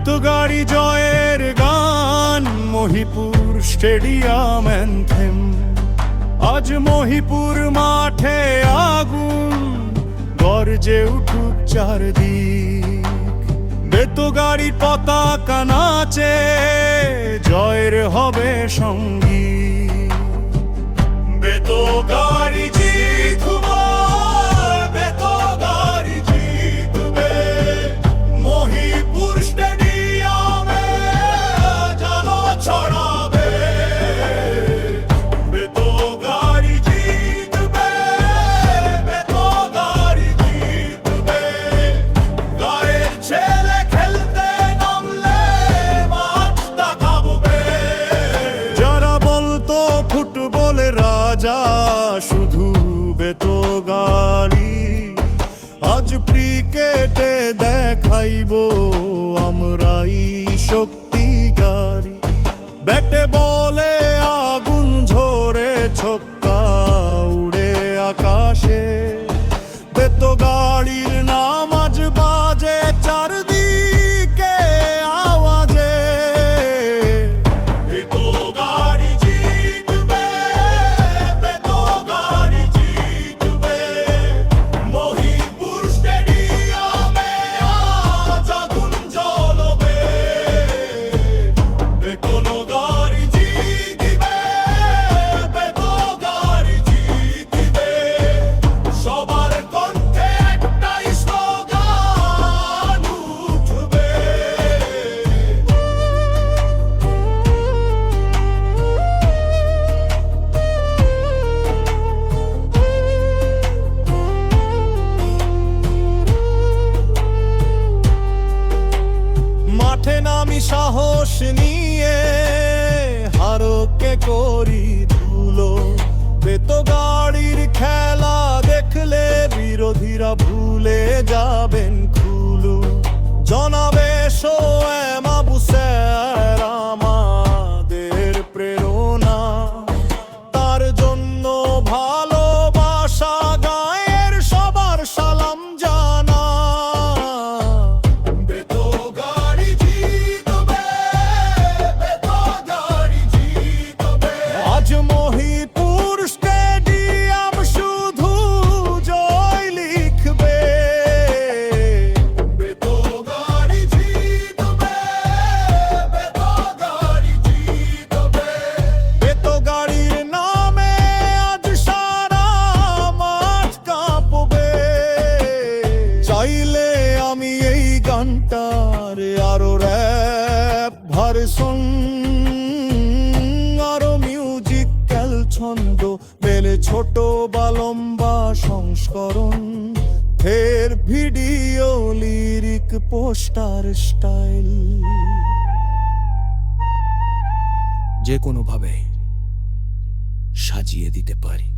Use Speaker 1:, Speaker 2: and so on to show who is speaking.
Speaker 1: গাড়ি জয়ের গান, মহিপুর স্টেডিয়াম অ্যান্থেম। আজ মহিপুর মাঠে আগুন, গর্জে উঠুক চারদিক। বেতো গাড়ির পতাকা নাচে, জয়ের হবে সঙ্গী রাজা শুধু বেতো গাড়ি আজ ক্রিকেটে দেখাইব আমরাই শক্তিকারী ব্যাটে মাঠে নামি সাহস নিয়ে হারকে করি ধুলো। বেতো গাড়ির খেলা দেখলে বিরোধীরা ভুলে যাবেন ভার্সন আরও মিউজিক্যাল ছন্দ মেলে ছোট বা লম্বা সংস্করণ। ফের ভিডিও লিরিক পোস্টার স্টাইল
Speaker 2: যে কোনোভাবে সাজিয়ে দিতে পারি।